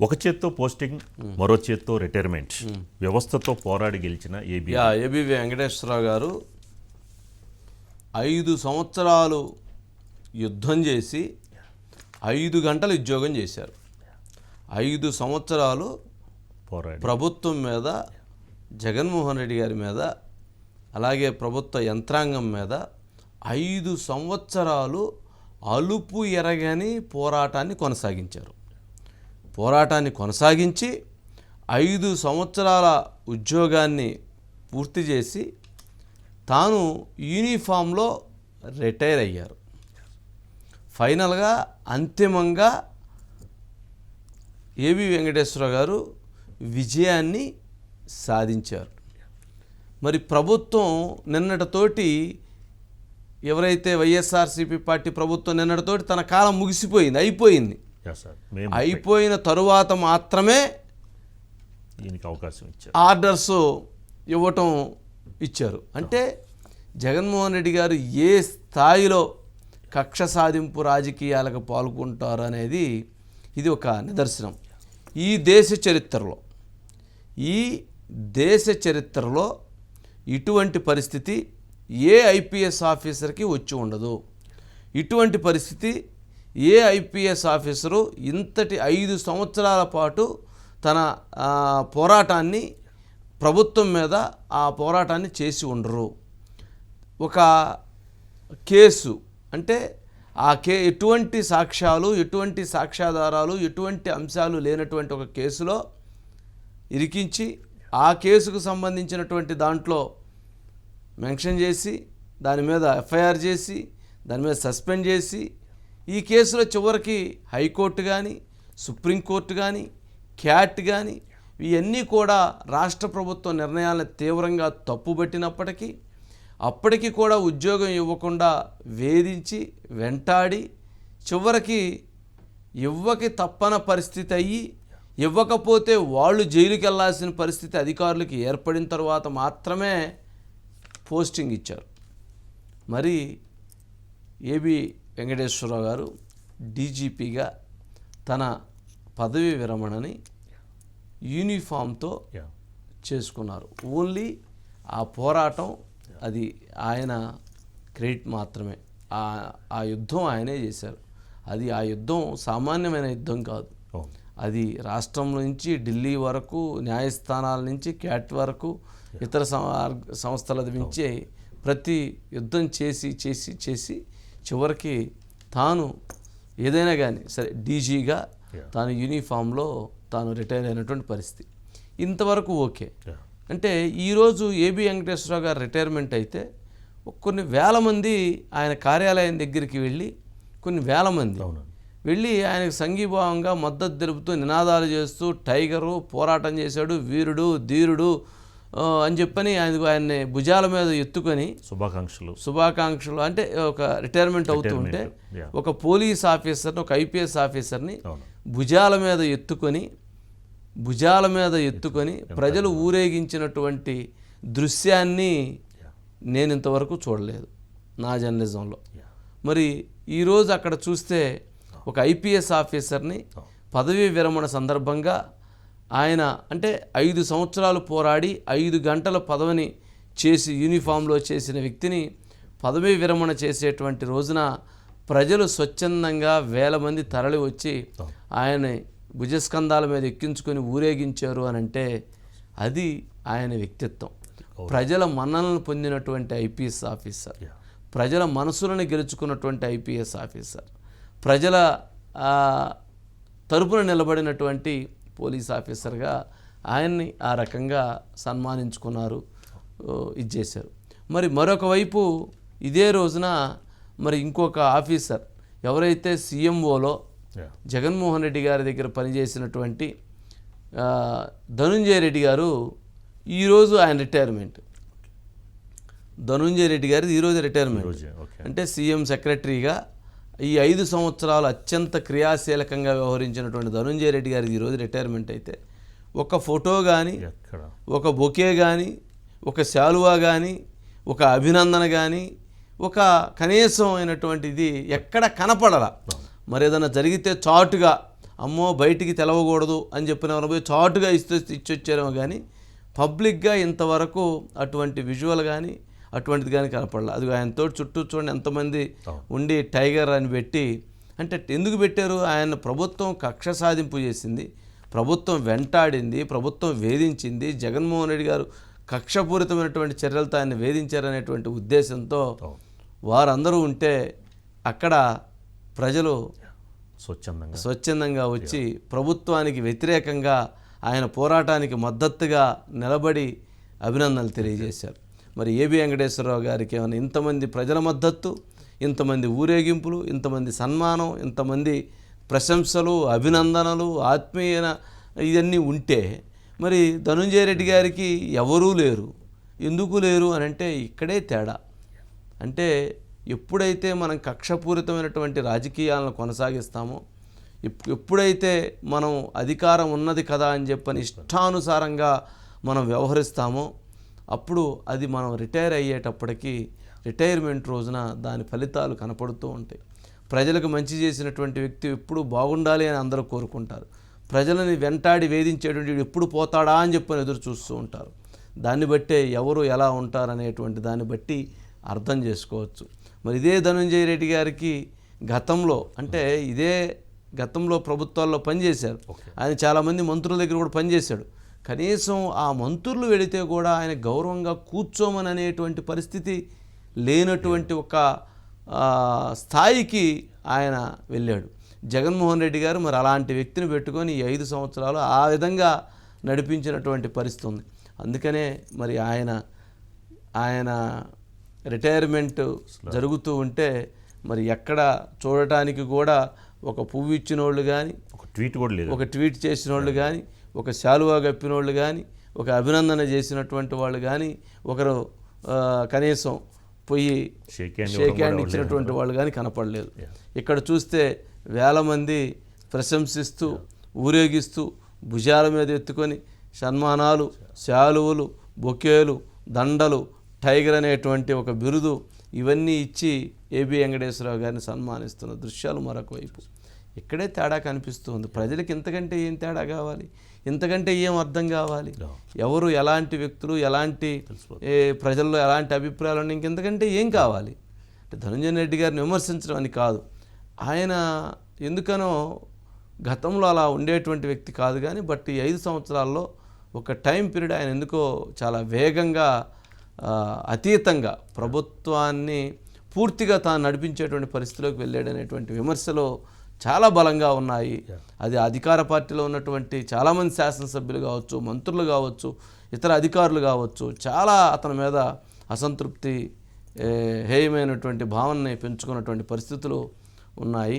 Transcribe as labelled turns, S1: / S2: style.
S1: ఒక చేత్తో పోస్టింగ్ మరో చేత్తో రిటైర్మెంట్. వ్యవస్థతో పోరాడి గెలిచిన ఏబి.
S2: యా ఏబివి వెంకటేశ్వరరావు గారు ఐదు సంవత్సరాలు యుద్ధం చేసి ఐదు గంటలు ఉద్యోగం చేశారు. ఐదు సంవత్సరాలు
S1: పోరాడి.
S2: ప్రభుత్వం మీద జగన్మోహన్ రెడ్డి గారి మీద అలాగే ప్రభుత్వ యంత్రాంగం మీద ఐదు సంవత్సరాలు అలుపు ఎరగని పోరాటాన్ని కొనసాగించారు. పోరాటాన్ని కొనసాగించి ఐదు సంవత్సరాల ఉద్యోగాన్ని పూర్తి చేసి తాను యూనిఫామ్లో రిటైర్ అయ్యారు. ఫైనల్గా అంతిమంగా ఏబి వెంకటేశ్వర గారు విజయాన్ని సాధించారు. మరి ప్రభుత్వం నిన్నటితోటి ఎవరైతే వైఎస్ఆర్సీపీ పార్టీ ప్రభుత్వం నిన్నటితోటి తన కాలం ముగిసిపోయింది అయిపోయింది. అయిపోయిన తరువాత మాత్రమే
S1: దీనికి అవకాశం ఇచ్చారు.
S2: ఆర్డర్స్ ఇవ్వటం ఇచ్చారు. అంటే జగన్మోహన్ రెడ్డి గారు ఏ స్థాయిలో కక్ష సాధింపు రాజకీయాలకు పాల్గొంటారు అనేది ఇది ఒక నిదర్శనం. ఈ దేశ చరిత్రలో ఈ దేశ చరిత్రలో ఇటువంటి పరిస్థితి ఏ ఐపీఎస్ ఆఫీసర్కి వచ్చి ఉండదు. ఇటువంటి పరిస్థితి ఏ ఐపీఎస్ ఆఫీసరు ఇంతటి ఐదు సంవత్సరాల పాటు తన పోరాటాన్ని ప్రభుత్వం మీద ఆ పోరాటాన్ని చేసి ఉండరు. ఒక కేసు అంటే ఆ కే ఎటువంటి సాక్ష్యాలు ఎటువంటి సాక్ష్యాధారాలు ఎటువంటి అంశాలు లేనటువంటి ఒక కేసులో ఇరికించి ఆ కేసుకు సంబంధించినటువంటి దాంట్లో మెన్షన్ చేసి దాని మీద ఎఫ్ఐఆర్ చేసి దాని మీద సస్పెండ్ చేసి ఈ కేసులో చివరికి హైకోర్టు కానీ సుప్రీంకోర్టు కానీ క్యాట్ కానీ ఇవన్నీ కూడా రాష్ట్ర ప్రభుత్వ నిర్ణయాలను తీవ్రంగా తప్పుబట్టినప్పటికీ అప్పటికి కూడా ఉద్యోగం ఇవ్వకుండా వేధించి వెంటాడి చివరికి ఇవ్వకి తప్పన పరిస్థితి అయ్యి ఇవ్వకపోతే వాళ్ళు జైలుకి వెళ్ళాల్సిన పరిస్థితి అధికారులకి ఏర్పడిన తర్వాత మాత్రమే పోస్టింగ్ ఇచ్చారు. మరి ఏబీ వెంకటేశ్వరరావు గారు డీజీపీగా తన పదవి విరమణని యూనిఫామ్తో చేసుకున్నారు. ఓన్లీ ఆ పోరాటం అది ఆయన క్రెడిట్ మాత్రమే. ఆ యుద్ధం ఆయనే చేశారు. అది ఆ యుద్ధం సామాన్యమైన యుద్ధం కాదు. అది రాష్ట్రం నుంచి ఢిల్లీ వరకు న్యాయస్థానాల నుంచి క్యాట్ వరకు ఇతర సంస్థల నుంచి ప్రతి యుద్ధం చేసి చేసి చేసి చివరికి తాను ఏదైనా కానీ సరే డీజీగా. తాను యూనిఫామ్లో తాను రిటైర్ అయినటువంటి పరిస్థితి. ఇంతవరకు ఓకే. అంటే ఈరోజు ఏబి వెంకటేశ్వరరావు గారు రిటైర్మెంట్ అయితే కొన్ని వేల మంది ఆయన కార్యాలయం దగ్గరికి వెళ్ళి కొన్ని వేల మంది వెళ్ళి ఆయనకు సంఘీభావంగా మద్దతు తెలుపుతూ నినాదాలు చేస్తూ టైగరు పోరాటం చేశాడు వీరుడు ధీరుడు అని చెప్పని ఆయన ఆయన్ని భుజాల మీద ఎత్తుకొని
S1: శుభాకాంక్షలు.
S2: శుభాకాంక్షలు అంటే ఒక రిటైర్మెంట్ అవుతూ ఉంటే. ఒక పోలీస్ ఆఫీసర్ని ఒక ఐపీఎస్ ఆఫీసర్ని భుజాల మీద ఎత్తుకొని భుజాల మీద ఎత్తుకొని ప్రజలు ఊరేగించినటువంటి దృశ్యాన్ని నేను ఇంతవరకు చూడలేదు నా జర్నలిజంలో. మరి ఈరోజు అక్కడ చూస్తే ఒక ఐపీఎస్ ఆఫీసర్ని పదవీ విరమణ సందర్భంగా ఆయన అంటే ఐదు సంవత్సరాలు పోరాడి ఐదు గంటల పదవిని చేసి యూనిఫామ్లో చేసిన వ్యక్తిని పదవీ విరమణ చేసేటువంటి రోజున ప్రజలు స్వచ్ఛందంగా వేల మంది తరలి వచ్చి ఆయన భుజస్కంధాల మీద ఎక్కించుకొని ఊరేగించారు అని అంటే అది ఆయన వ్యక్తిత్వం. ప్రజల మన్ననలు పొందినటువంటి ఐపీఎస్ ఆఫీసర్. ప్రజల మనసులను గెలుచుకున్నటువంటి ఐపీఎస్ ఆఫీసర్. ప్రజల తరపున నిలబడినటువంటి పోలీస్ ఆఫీసర్గా ఆయన్ని ఆ రకంగా సన్మానించుకున్నారు ఇది చేశారు. మరి మరొక వైపు ఇదే రోజున మరి ఇంకొక ఆఫీసర్ ఎవరైతే సీఎంఓలో జగన్మోహన్ రెడ్డి గారి దగ్గర పనిచేసినటువంటి ధనుంజయ రెడ్డి గారు ఈరోజు ఆయన రిటైర్మెంట్. ధనుంజయ రెడ్డి గారిది ఈరోజు రిటైర్మెంట్. అంటే సీఎం సెక్రటరీగా ఈ ఐదు సంవత్సరాలు అత్యంత క్రియాశీలకంగా వ్యవహరించినటువంటి ధనుంజయ రెడ్డి గారిది ఈరోజు రిటైర్మెంట్ అయితే ఒక ఫోటో కానీ ఒక బొకే కానీ ఒక శాలువా కానీ ఒక అభినందన కానీ ఒక కనీసం అయినటువంటిది ఎక్కడ కనపడలా. మరి ఏదైనా జరిగితే చాటుగా అమ్మో బయటికి తెలవకూడదు అని చెప్పిన పోయి చాటుగా ఇస్తే ఇచ్చొచ్చారేమో కానీ పబ్లిక్గా ఇంతవరకు అటువంటి విజువల్ కానీ అటువంటిది కానీ కనపడలేదు అది ఆయనతో చుట్టూ చూడండి ఎంతమంది ఉండి టైగర్ అని పెట్టి అంటే ఎందుకు పెట్టారు? ఆయన ప్రభుత్వం కక్ష సాధింపు చేసింది ప్రభుత్వం వెంటాడింది ప్రభుత్వం వేధించింది జగన్మోహన్ రెడ్డి గారు కక్షపూరితమైనటువంటి చర్యలతో ఆయన వేధించారనేటువంటి ఉద్దేశంతో వారందరూ ఉంటే అక్కడ ప్రజలు
S1: స్వచ్ఛందంగా
S2: స్వచ్ఛందంగా వచ్చి ప్రభుత్వానికి వ్యతిరేకంగా ఆయన పోరాటానికి మద్దతుగా నిలబడి అభినందనలు తెలియజేశారు. మరి ఏబి వెంకటేశ్వరరావు గారికి ఏమైనా ఇంతమంది ప్రజల మద్దతు ఇంతమంది ఊరేగింపులు ఇంతమంది సన్మానం ఇంతమంది ప్రశంసలు అభినందనలు ఆత్మీయ ఇవన్నీ ఉంటే మరి ధనుంజయ రెడ్డి గారికి ఎవరూ లేరు. ఎందుకు లేరు అని అంటే ఇక్కడే తేడా. అంటే ఎప్పుడైతే మనం కక్షపూరితమైనటువంటి రాజకీయాలను కొనసాగిస్తామో ఎప్పుడైతే మనం అధికారం ఉన్నది కదా అని చెప్పని ఇష్టానుసారంగా మనం వ్యవహరిస్తామో అప్పుడు అది మనం రిటైర్ అయ్యేటప్పటికి రిటైర్మెంట్ రోజున దాని ఫలితాలు కనపడుతూ ఉంటాయి. ప్రజలకు మంచి చేసినటువంటి వ్యక్తి ఎప్పుడు బాగుండాలి అని అందరూ కోరుకుంటారు. ప్రజలని వెంటాడి వేధించేటువంటి ఎప్పుడు పోతాడా అని చెప్పని ఎదురు చూస్తూ ఉంటారు. దాన్ని బట్టే ఎవరు ఎలా ఉంటారనేటువంటి దాన్ని బట్టి అర్థం చేసుకోవచ్చు. మరి ఇదే ధనంజయ రెడ్డి గారికి గతంలో అంటే ఇదే గతంలో ప్రభుత్వాల్లో పనిచేశారు. ఆయన చాలామంది మంత్రుల దగ్గర కూడా పనిచేశాడు. కనీసం ఆ మంత్రులు వెళితే కూడా ఆయన గౌరవంగా కూర్చోమని అనేటువంటి పరిస్థితి లేనటువంటి ఒక స్థాయికి ఆయన వెళ్ళాడు. జగన్మోహన్ రెడ్డి గారు మరి అలాంటి వ్యక్తిని పెట్టుకొని ఈ ఐదు సంవత్సరాలు ఆ విధంగా నడిపించినటువంటి పరిస్థితి ఉంది. అందుకనే మరి ఆయన ఆయన రిటైర్మెంట్ జరుగుతూ ఉంటే మరి ఎక్కడ చూడటానికి కూడా ఒక పువ్వు ఇచ్చిన వాళ్ళు కానీ
S1: ఒక ట్వీట్ కూడా లేదు.
S2: ఒక ట్వీట్ చేసిన వాళ్ళు కానీ ఒక శాలువా కప్పిన వాళ్ళు కానీ ఒక అభినందన చేసినటువంటి వాళ్ళు కానీ ఒకరు కనీసం పోయి
S1: షేక్ హ్యాండ్
S2: షేక్ హ్యాండ్ ఇచ్చినటువంటి వాళ్ళు కానీ కనపడలేదు. ఇక్కడ చూస్తే వేల మంది ప్రశంసిస్తూ ఊరేగిస్తూ భుజాల మీద ఎత్తుకొని సన్మానాలు శాలువలు బొకేలు దండలు టైగర్ అనేటువంటి ఒక బిరుదు ఇవన్నీ ఇచ్చి ఏబి వెంకటేశ్వరరావు గారిని సన్మానిస్తున్న దృశ్యాలు మరొక వైపు. ఇక్కడే తేడా కనిపిస్తుంది. ప్రజలకు ఇంతకంటే ఏం తేడా కావాలి? ఇంతకంటే ఏం అర్థం కావాలి? ఎవరు ఎలాంటి వ్యక్తులు ఎలాంటి ఏ, ప్రజల్లో ఎలాంటి అభిప్రాయాలు ఉన్నాయి? ఇంకెంతకంటే ఏం కావాలి? అంటే ధనంజయ రెడ్డి గారిని విమర్శించడం అని కాదు. ఆయన ఎందుకనో గతంలో అలా ఉండేటువంటి వ్యక్తి కాదు కానీ బట్ ఈ ఐదు సంవత్సరాల్లో ఒక టైం పీరియడ్ ఆయన ఎందుకో చాలా వేగంగా అతీతంగా ప్రభుత్వాన్ని పూర్తిగా తాను నడిపించేటువంటి పరిస్థితిలోకి వెళ్ళాడనేటువంటి విమర్శలు చాలా బలంగా ఉన్నాయి. అది అధికార పార్టీలో ఉన్నటువంటి చాలామంది శాసనసభ్యులు కావచ్చు మంత్రులు కావచ్చు ఇతర అధికారులు కావచ్చు చాలా అతని మీద అసంతృప్తి హేయమైనటువంటి భావనని పెంచుకున్నటువంటి పరిస్థితులు ఉన్నాయి.